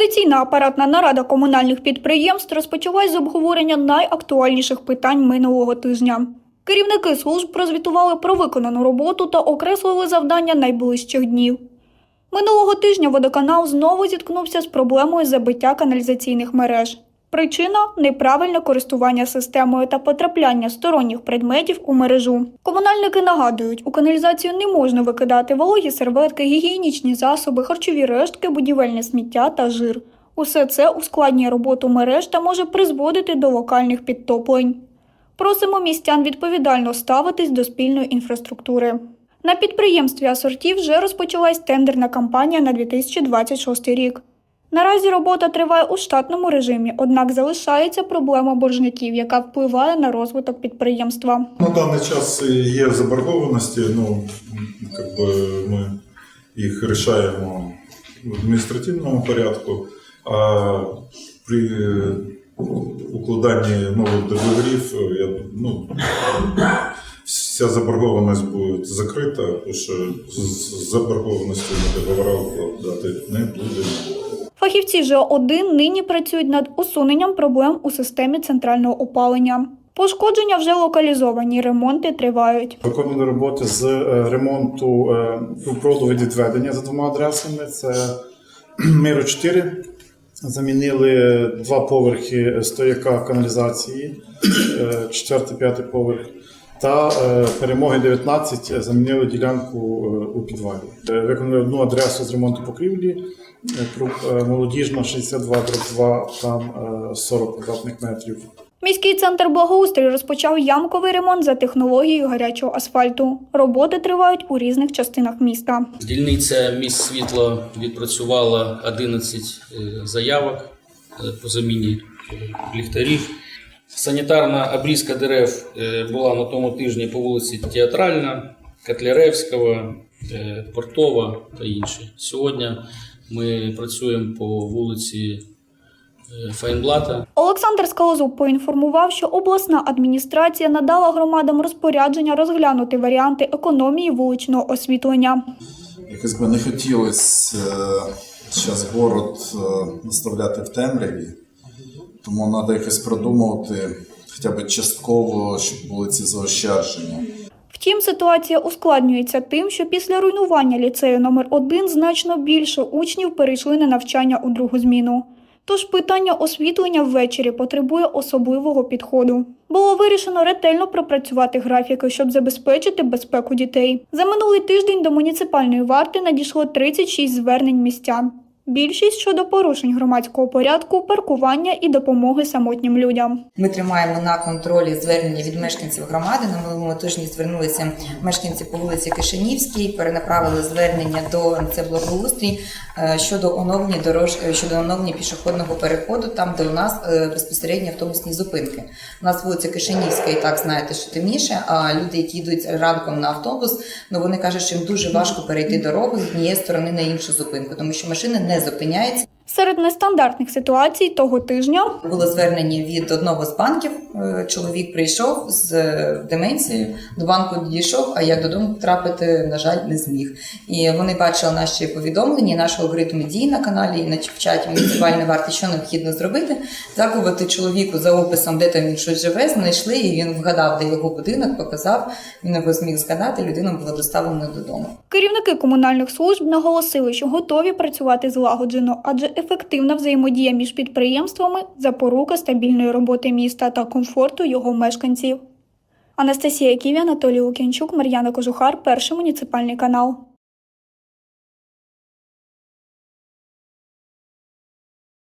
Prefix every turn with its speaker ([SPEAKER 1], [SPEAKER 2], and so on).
[SPEAKER 1] Традиційна апаратна нарада комунальних підприємств розпочалась з обговорення найактуальніших питань минулого тижня. Керівники служб прозвітували про виконану роботу та окреслили завдання найближчих днів. Минулого тижня водоканал знову зіткнувся з проблемою забиття каналізаційних мереж. Причина неправильне користування системою та потрапляння сторонніх предметів у мережу. Комунальники нагадують, у каналізацію не можна викидати вологі серветки, гігієнічні засоби, харчові рештки, будівельне сміття та жир. Усе це ускладнює роботу мереж та може призводити до локальних підтоплень. Просимо містян відповідально ставитись до спільної інфраструктури. На підприємстві асортів вже розпочалась тендерна кампанія на 2026 рік. Наразі робота триває у штатному режимі, однак залишається проблема боржників, яка впливає на розвиток підприємства.
[SPEAKER 2] На даний час є заборгованості, ну, бы ми їх рішаємо в адміністративному порядку, а при укладанні нових договорів я, ну, вся заборгованість буде закрита, тому що з з заборгованістю на договорах укладати не буде.
[SPEAKER 1] Фахівці ЖО-1 нині працюють над усуненням проблем у системі центрального опалення. Пошкодження вже локалізовані, ремонти тривають.
[SPEAKER 3] Виконали роботи з е, ремонту е, проводу відведення за двома адресами. Це Миру 4. Замінили два поверхи стояка каналізації, е, четвертий, п'ятий поверх. Та е, перемоги 19 замінили ділянку е, у підвалі. Е, Виконали одну адресу з ремонту покрівлі. е, е, Молодіжна 62 2, там е, 40 квадратних метрів.
[SPEAKER 1] Міський центр благоустрою розпочав ямковий ремонт за технологією гарячого асфальту. Роботи тривають у різних частинах міста.
[SPEAKER 4] Дільниця міст світла відпрацювала 11 е, заявок е, по заміні е, ліхтарів. Санітарна обрізка дерев е, була на тому тижні по вулиці Театральна, Котляревського, е, Портова та інші. Сьогодні ми працюємо по вулиці е, Файнблата.
[SPEAKER 1] Олександр Скалозуб поінформував, що обласна адміністрація надала громадам розпорядження розглянути варіанти економії вуличного освітлення.
[SPEAKER 5] Якось би не хотілося зараз город наставляти в темряві, тому треба якось продумувати хоча б частково, щоб були ці заощадження.
[SPEAKER 1] Втім, ситуація ускладнюється тим, що після руйнування ліцею номер 1 значно більше учнів перейшли на навчання у другу зміну. Тож питання освітлення ввечері потребує особливого підходу. Було вирішено ретельно пропрацювати графіки, щоб забезпечити безпеку дітей. За минулий тиждень до муніципальної варти надійшло 36 звернень містян. Більшість щодо порушень громадського порядку, паркування і допомоги самотнім людям.
[SPEAKER 6] Ми тримаємо на контролі звернення від мешканців громади. На минулому тижні звернулися мешканці по вулиці Кишинівській, перенаправили звернення до це благоустрій е, щодо оновлення дорож е, щодо оновлення пішохідного переходу, там де у нас е, безпосередньо автобусні зупинки. У нас вулиця Кишинівська і так знаєте, що темніше. А люди, які йдуть ранком на автобус, ну вони кажуть, що їм дуже важко перейти дорогу з однієї сторони на іншу зупинку, тому що машини не зупиняються.
[SPEAKER 1] Серед нестандартних ситуацій того тижня
[SPEAKER 6] Було звернення від одного з банків. Е, Чоловік прийшов з е, деменцією, до банку дійшов, а як додому потрапити, на жаль, не зміг. І вони бачили наші повідомлення, наш алгоритм дій на каналі і на чаті муніципальної варти, що необхідно зробити. Закувати чоловіку за описом, де там він щось живе, знайшли, і він вгадав, де його будинок, показав. Він його зміг згадати. Людина була доставлена додому.
[SPEAKER 1] Керівники комунальних служб наголосили, що готові працювати злагоджено, адже ефективна взаємодія між підприємствами запорука стабільної роботи міста та комфорту його мешканців. Анастасія Ківі, Анатолій Лукінчук, Мар'яна Кожухар, перший муніципальний канал.